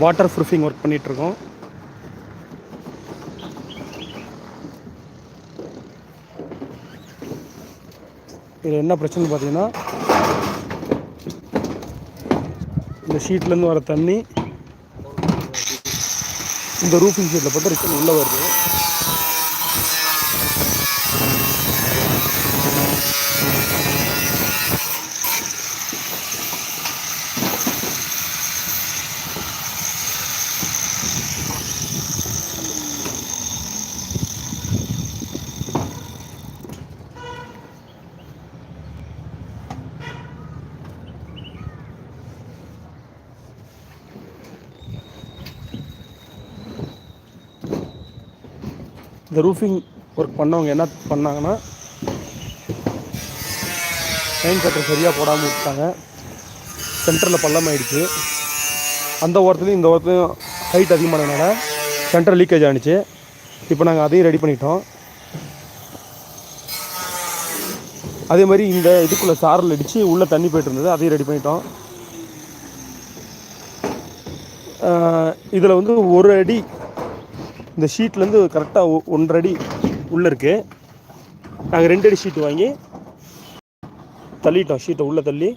Water proofing work பண்ணிகிட்ருக்கோம் இதில் என்ன பிரச்சனை பார்த்தீங்கன்னா இந்த ஷீட்லேருந்து வர தண்ணி இந்த ரூஃபிங் ஷீட்டில் போட்டு ரிட்டன் உள்ளே வருது. இந்த ரூஃபிங் ஒர்க் பண்ணவங்க என்ன பண்ணாங்கன்னா லைன் கட்டர் சரியாக போடாமல் விட்டாங்க சென்டரில் பள்ளம் ஆயிடுச்சு. அந்த ஓரத்துலையும் இந்த ஓரத்துலையும் ஹைட் அதிகமானதுனால சென்டர் லீக்கேஜ் ஆனிச்சு. இப்போ நாங்கள் அதையும் ரெடி பண்ணிட்டோம். அதே மாதிரி இந்த இதுக்குள்ளே சாரல் அடித்து உள்ளே தண்ணி போயிட்டு இருந்தது. அதையும் ரெடி பண்ணிட்டோம். இதில் வந்து ஒரு அடி இந்த ஷீட்லேருந்து கரெக்டாக ஒன்றரை அடி உள்ளே இருக்குது நாங்கள் ரெண்டு அடி ஷீட் வாங்கி தள்ளிட்டோம். ஷீட்டை உள்ளே தள்ளி.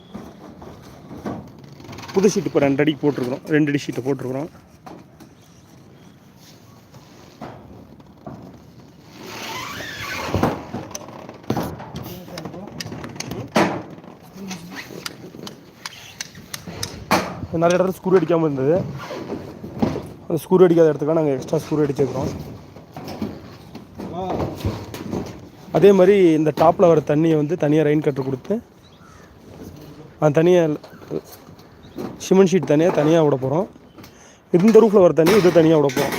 புது ஷீட் இப்போ ரெண்டு அடிக்கு போட்டிருக்கிறோம். ரெண்டு அடி ஷீட்டை போட்டிருக்கிறோம். நிறைய இடத்துல ஸ்க்ரூ அடிக்காமல் இருந்தது. அந்த ஸ்க்ரூ அடிக்காத இடத்துக்குலாம் நாங்கள் எக்ஸ்ட்ரா ஸ்க்ரூ அடிச்சிருக்கிறோம். அதே மாதிரி இந்த டாப்பில் வர தண்ணியை வந்து தனியாக ரெயின் கட்டர் கொடுத்து அந்த தனியாக சிமெண்ட் ஷீட் தனியாக தனியாக விட போகிறோம் இந்த ரூஃபில் வர தண்ணி இது தனியாக விட போகிறோம்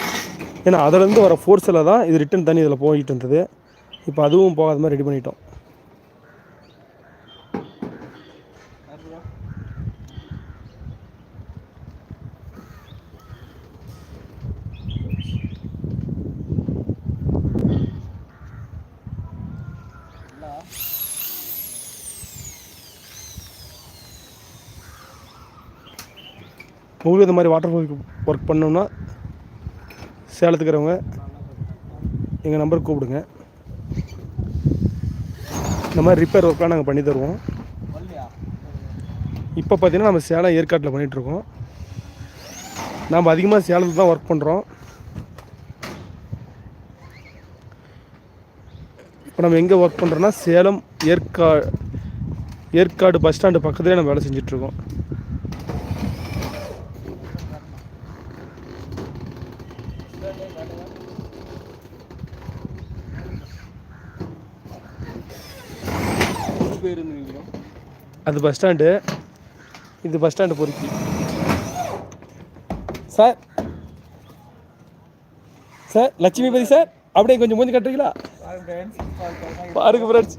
ஏன்னா அதுலேருந்து வர ஃபோர்ஸில் தான் இது ரிட்டன் தண்ணி இதில் போயிட்டு இருந்தது. இப்போ அதுவும் போகாத மாதிரி ரெடி பண்ணிட்டோம். உங்களுக்கு இந்த மாதிரி வாட்டர் ஒர்க் பண்ணோம்னா சேலத்துக்குறவங்க எங்கள் நம்பருக்கு கூப்பிடுங்க. இந்த மாதிரி ரிப்பேர் ஒர்க்லாம் நாங்கள் பண்ணி தருவோம். இப்போ பார்த்திங்கன்னா நம்ம சேலம் ஏற்காட்டில் பண்ணிகிட்ருக்கோம் நாம் அதிகமாக சேலத்தில் தான் ஒர்க் பண்ணுறோம் இப்போ நம்ம எங்கே ஒர்க் பண்ணுறோன்னா சேலம் ஏற்கா ஏற்காடு பஸ் ஸ்டாண்டு பக்கத்துலேயே நம்ம வேலை செஞ்சிட்ருக்கோம் அது பஸ் ஸ்டாண்டு இது பஸ் ஸ்டாண்டு பொறுக்கி. சார். சார் லட்சுமிபதி சார் அப்படியே கொஞ்சம் மூஞ்சி கட்டுறீங்களா? பாருங்க ஃப்ரெண்ட்ஸ்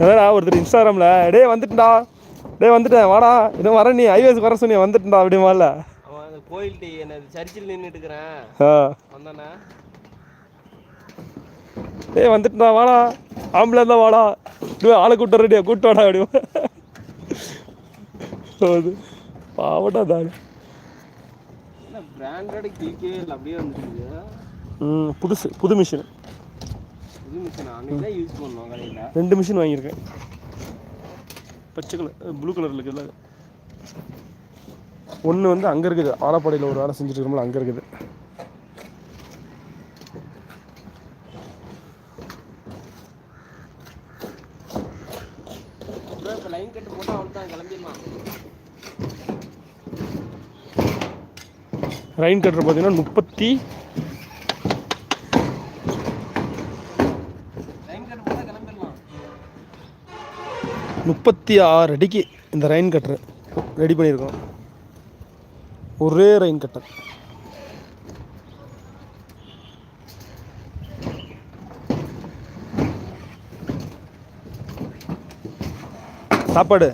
அதான் ஒருத்தர் இன்ஸ்டாகிராமில் டேய் வந்துட்டா டேய் வந்துட்டேன். வாடா. இன்னும் வர நீ. ஐவேஸ் வர சொன்னி வந்துட்டா அப்படிமால அவன் அந்த கோயில் டீ என்ன சர்ச்சில் நின்றுட்டு இருக்கிறேன். ஆ. வந்தானே? டேய் வந்துட்டா வாடா. ஆம்பளை தான் வாடா. ஆளை கூட்ட ரெடியா கூட்டு வாடா அப்படி பாவட்டா தான் புதுசு புது மிஷின் ரெண்டு மிஷின் வாங்கியிருக்கேன். பச்சை கலர் ப்ளூ கலரில் இருக்குல்ல ஒன்று வந்து அங்கே இருக்குது. ஆலப்பாடியில் ஒரு வேலை செஞ்சுட்டு இருக்கோம்ல அங்கே இருக்குது அப்புறம் இப்போ லைன் கட்டு போட்டால் அவள் தான் கிளம்பிடலாம் ரைன் கட்டர் பார்த்தீங்கன்னா முப்பத்தி முப்பத்தி ஆறு அடிக்கு இந்த ரைன் கட்டர் ரெடி பண்ணியிருக்கோம். ஒரே ரைன் கட்டர் சாப்பாடு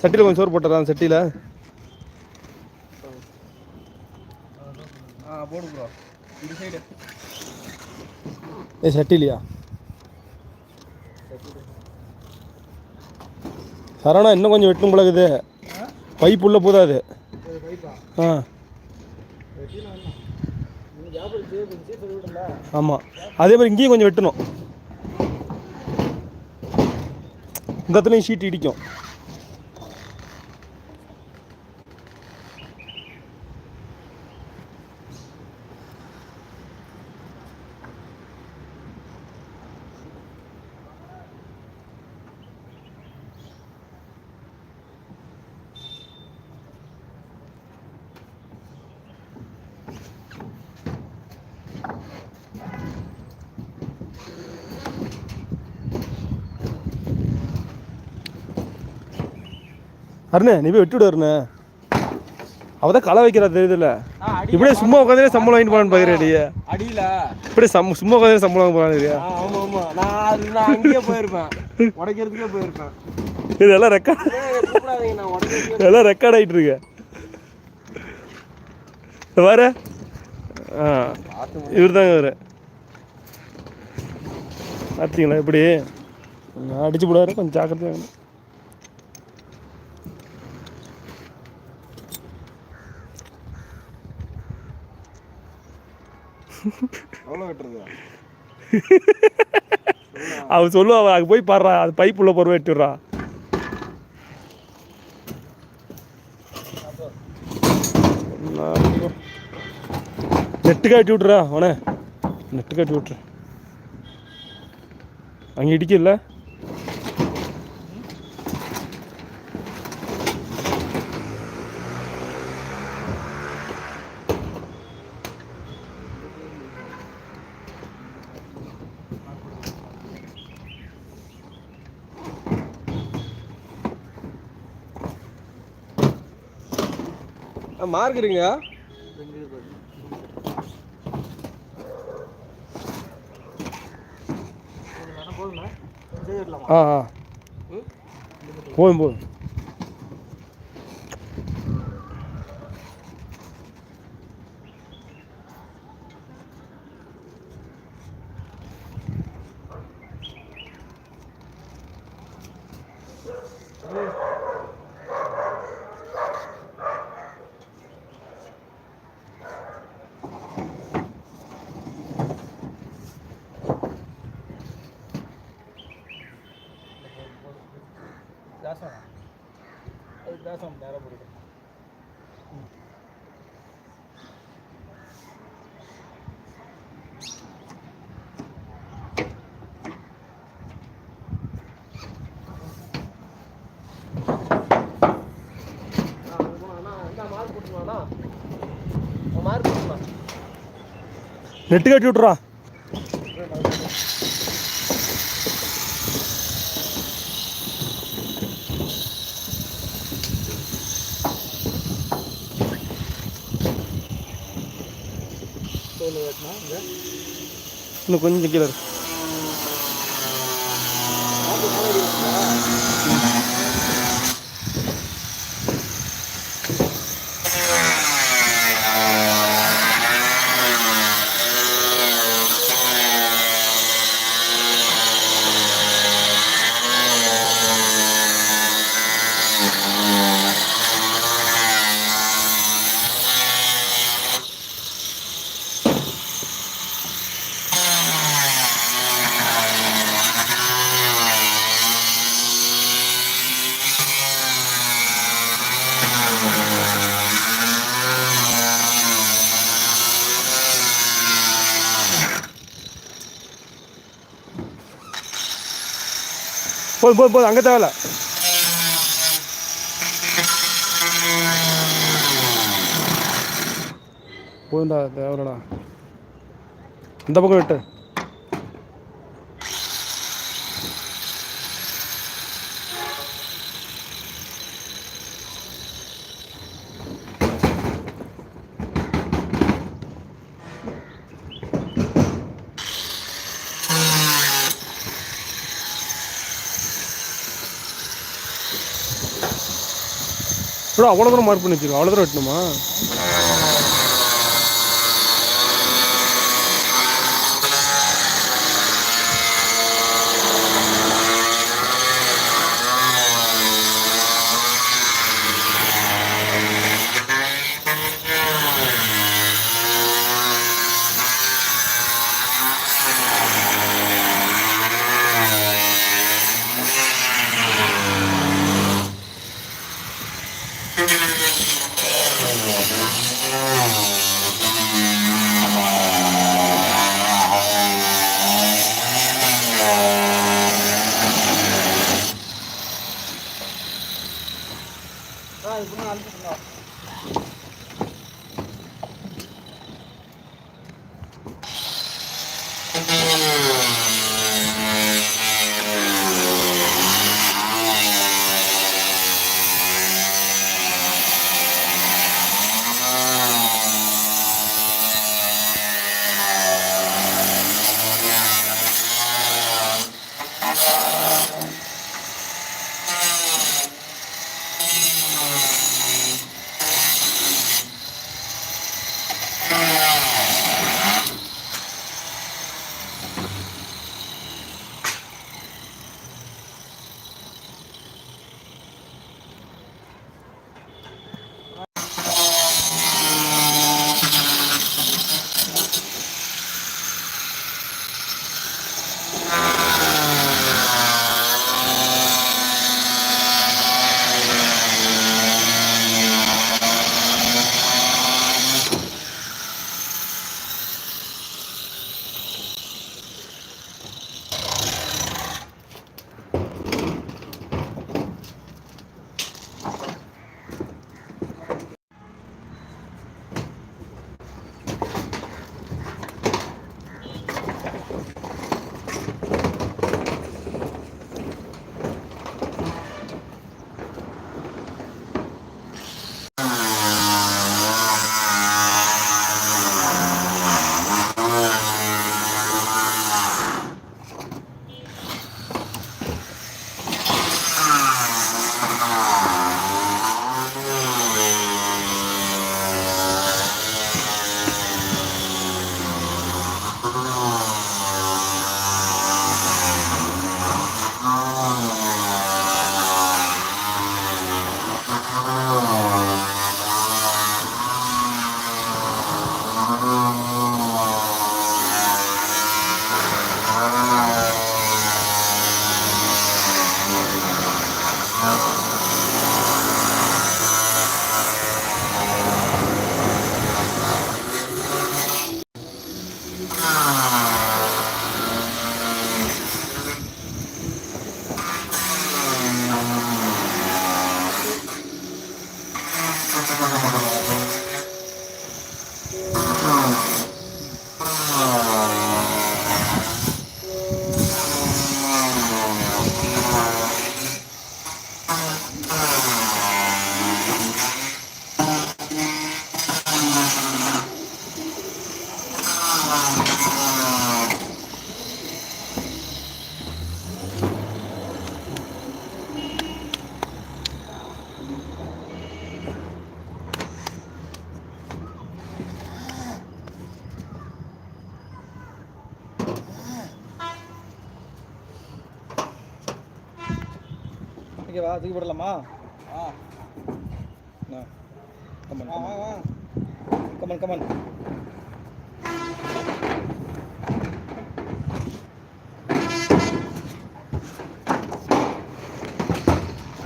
சட்டியில் கொஞ்சம் சோறு போட்டுறேன் சட்டியில் ஆ போடு ப்ரோ இந்த சைடு ஏ சட்டிலையா சரவணா இன்னும் கொஞ்சம் வெட்டணும் பழகுது பைப் உள்ள போதாது. ஆ. ஆமாம் அதே மாதிரி இங்கேயும் கொஞ்சம் வெட்டணும். இந்த இடத்துலையும் ஷீட் இடிக்கும். அருணே நீ போய் வெட்டி விடு அருணே. அவள் தான் களை வைக்கிறா தெரியுதுல்ல? இப்படியே சும்மா உட்காந்து சம்பளம் வாங்கிட்டு போலான்னு பார்க்குறேன் அடியில. இப்படியே சம் சும்மா உட்காந்து சம்பளம் வாங்க போகலான்னு ஆ, ஆமா ஆமா. நான் நான் அங்கேயே போயிருப்பேன். உடைக்கிறதுக்கே போயிருப்பேன். இதெல்லாம் ரெக்கார்ட் இதெல்லாம் ரெக்கார்ட் ஆகிட்டு இருக்கு. பாரு. ஆ இவர் தாங்க இவர். பார்த்தீங்களா எப்படி அடிச்சு போடாரு கொஞ்சம் ஜாக்கிரதையாக எவ்வளோ வெட்டுறது? அவன் சொல்லுவா அவன் போய் பாடுறா அது பைப் உள்ள போகிற வெட்டிடுறா. நெட்டு காட்டி விட்றா அவனை. நெட்டு காட்டி விட்ற அங்கே இடிக்கல? மார்க்குறீங்க ஆ ஆ போதும் போதும் மார்க் போட்டுக்கலாம் நெட்டு கட்டி விட்றா இன்னும் கொஞ்சம் கீழே இருக்கு. போதும் போதும் போதும் அங்கே தேவையில்ல போதும்டா தேவையில்லடா இந்த பக்கம் விட்டு. ப்ரோ அவ்வளோ தூரம் மார்க் பண்ணி வச்சிருக்கோம் அவ்வளோ தூரம் வெட்டணுமா? ஓகேவா தூக்கி போடலாமா ஆ. கமன் கமன் கமன்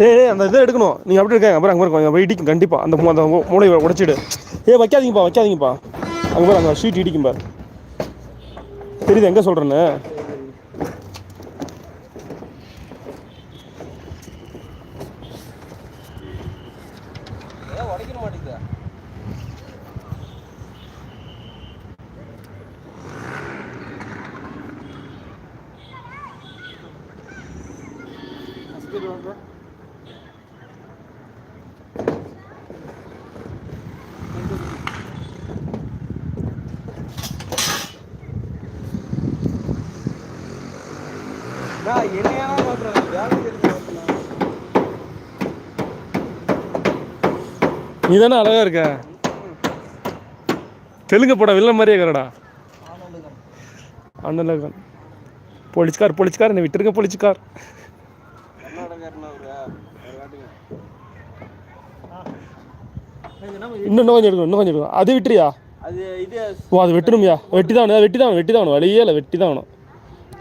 ஏய் அந்த இதை எடுக்கணும். நீங்கள் அப்படி இருக்காங்க. அப்புறம் அங்கே பாருங்க அங்கே இடிக்கும். கண்டிப்பாக அந்த அந்த மூளையை உடைச்சிடு. ஏ வைக்காதீங்கப்பா வைக்காதீங்கப்பா. அங்கே பாரு அங்கே ஷீட் இடிக்கும் பாரு. தெரியுது எங்கே சொல்கிறேன்னு மாத்துறேன் வேலை தெரிஞ்சு மாத்துறேன் நீ தானே அழகாக இருக்க? தெலுங்கு படம் வில்ல மாதிரியே இருக்கிறடா. அண்ணன் போலீஸ்கார் போலீஸ்கார் என்னை விட்டுருங்க போலீஸ்கார். இன்னும் இன்னும் கொஞ்சம் எடுக்கணும் இன்னும் கொஞ்சம் எடுக்கணும். அது விட்டுறியா? ஓ அது வெட்டணும்யா? வெட்டி தான் வெட்டி தான் வெட்டி தான் வழியே இல்லை வெட்டி தான் வேணும்.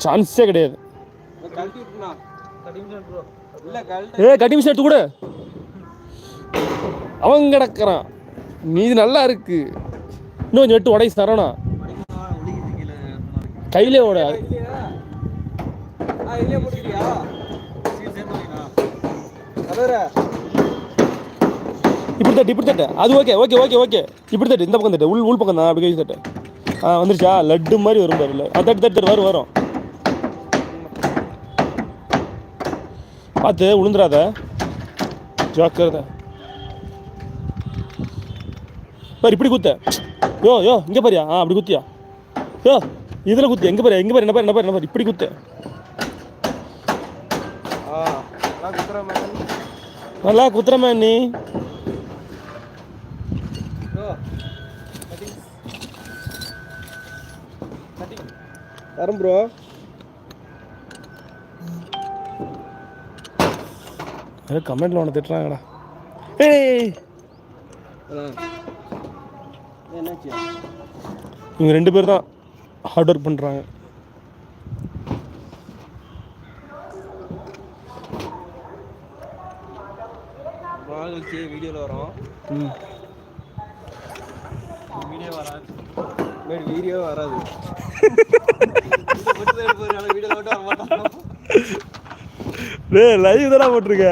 சான்ஸே கிடையாது. ஏ கட்டி மிஷின் எடுத்து கூட. அவன் கிடக்குறான். நீ இது நல்லா இருக்கு. இன்னும் கொஞ்சம் வெட்டு உடை சரணா கையிலே ஓட. இல்லையா? இப்படி தட்டு இப்படி தட்டு. அது ஓகே ஓகே ஓகே ஓகே இப்படி தட்டு இந்த பக்கம் தட்டு. உள் உள் பக்கம் தான் அப்படி கை தட்டு. ஆ வந்துருச்சா? லட்டு மாதிரி வரும் பாரு இல்லை. அது தட்டு தட்டு வரும் வரும். பார்த்து உளுந்துராத ஜாக்கிரதை. பாரு இப்படி குத்த. யோ யோ இங்கே பாரியா? ஆ அப்படி குத்தியா? யோ இதில் குத்து. எங்கே பாரு எங்கே பாரு என்ன பாரு என்ன பாரு என்ன பாரு. இப்படி குத்து. நல்லா குத்துறமே நீ ஓ கட்டிங் கட்டிங் தரும் ப்ரோ ஏதோ கமெண்ட்ல ஒன்று திட்டுறாங்கடா. ஏய்! இவங்க ரெண்டு பேர் தான் ஹார்ட் ஒர்க் பண்ணுறாங்க கழிச்சு வீடியோவில் வரோம் வீடியோ வராது. வீடியோ வராது. டேய் லைவ் தானே போட்டிருக்க.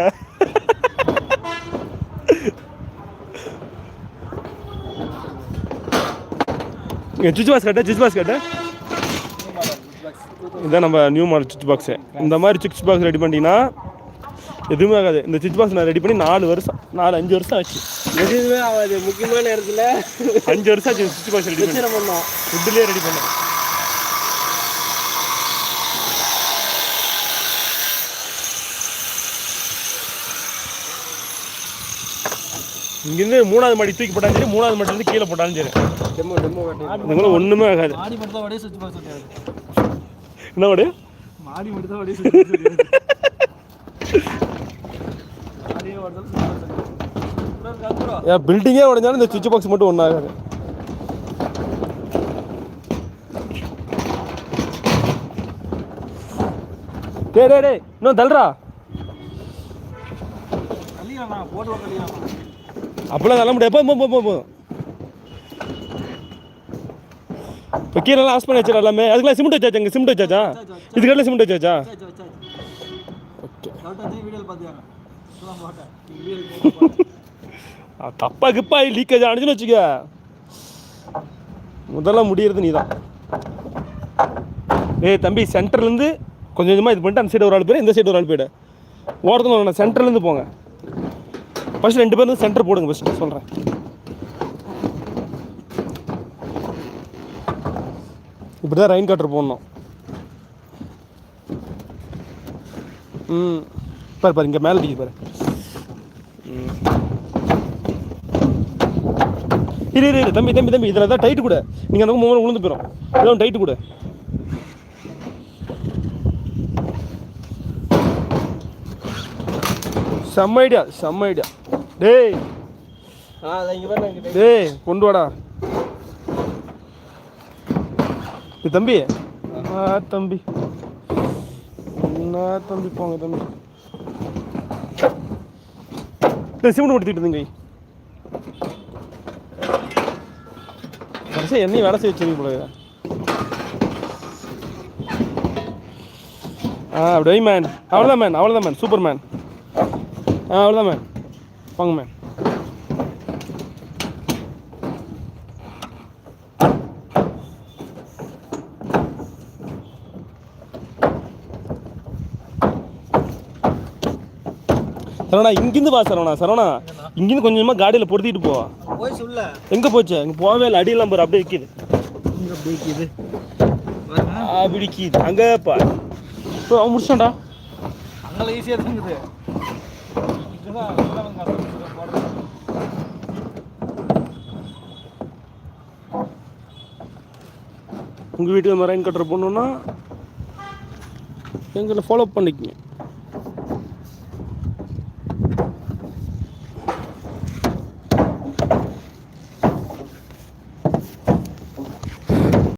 சுவிட்ச் பாக்ஸ் கட்ட சுவிட்ச் பாக்ஸ் கட்ட. இதான் நம்ம நியூ மாடல் சுவிட்ச் பாக்ஸு இந்த மாதிரி சுவிட்ச் பாக்ஸ் ரெடி பண்ணிட்டீங்கன்னா எதுவுமே ஆகாது. இந்த சுவிட்ச் பாக்ஸ் நான் ரெடி பண்ணி நாலு வருஷம் நாலு அஞ்சு வருஷம் ஆச்சு. எதுவுமே ஆகாது. முக்கியமான இடத்துல அஞ்சு வருஷம் ஆச்சு சுவிட்ச் பாக்ஸ் ரெடி பண்ணி. ஃபுட்டுலேயே ரெடி பண்ணேன் இங்கேருந்து மூணாவது மாடி தூக்கி போட்டாலும் சரி மூணாவது மாடிலேருந்து கீழே போட்டாலும் சரி. டெமோ டெமோ காட்டி இதுங்களும் ஒன்றுமே ஆகாது. மாடி மட்டும் தான் வடிய சுவிட்ச் பாக்ஸ் தெரியாது என்ன மாடு? மாடி மட்டும் தான் ப்ரோ என் பில்டிங்கே உடஞ்சாலும் இந்த சுவிட்ச் பாக்ஸ் மட்டும் ஒன்றும் ஆகாது. டேய் டேய் டேய் இன்னும் தள்ளுறா கல்லியாண்ணா போட்டு கல்லியாண்ணா அப்பெல்லாம் தள்ள முடியாது. போ போ போ போ இப்போ கீழெல்லாம் ஆஸ் பண்ணி வச்சிடலாம் எல்லாமே. அதுக்கெல்லாம் சிமெண்ட் வச்சாச்சா இங்கே? சிமெண்ட் வச்சாச்சா? இதுக்கெல்லாம் சிமெண்ட் வச்சாச்சா? ஓகே தப்பா கிப்பா லீக்கேஜ் ஆனிச்சுன்னு வச்சுக்க. முதல்ல முடியறது நீ தான் ஏய் தம்பி சென்டர்லேருந்து கொஞ்சம் கொஞ்சமாக இது பண்ணிட்டு அந்த சைடு ஒரு ஆள் போயிடு இந்த சைடு ஒரு ஆள் போயிடு. ஓரத்தில் சென்டர்லேருந்து போங்க. ஃபஸ்ட் ரெண்டு பேரும் சென்டர் போடுங்க ஃபஸ்ட்டு சொல்கிறேன் இப்படி தான் ரெயின் கட்டர் போடணும். ம் பாரு பாரு இங்கே மேலே அடிக்குது பாரு. இரு இரு இரு, தம்பி தம்பி தம்பி இதில் தான் டைட்டு கூட. நீங்கள் அந்த மூணு விழுந்து போயிடும் இதான் டைட்டு கூட. செம்ம ஐடியா செம்ம ஐடியா டேய். டேய் கொண்டு வாடா. தம்பி? ஆ. தம்பி. என்ன தம்பி போங்க தம்பி. சிமெண்ட் கொடுத்துட்டு இருந்தீங்க கடைசியாக என்னையும் வேலை செய்ய வச்சிருங்க போல. ஆ அப்படி மேன் அவ்வளோதான் மேன் அவ்வளோதான் மேன் சூப்பர் மேன் ஆ அவ்வளோதான் மேன் வாங்க சரவணா இங்கிருந்து வா சரவணா. சரவணா இங்கிருந்து கொஞ்சமாக காடியில் பொருத்திட்டு போ. போய் சொல்ல. எங்கே போச்சு? அங்கே போகவே இல்லை. அடியெல்லாம் பாரு அப்படியே விற்கிது பிடிக்குது. அப்படி கீது அங்கே பா இப்போ அவன் முடிச்சான்டா அங்கே ஈஸியாக இருக்குங்குது உங்கள் வீட்டுக்கு மரைன் கட்டுற பொண்ணுன்னா எங்களை ஃபாலோ பண்ணிக்கங்க.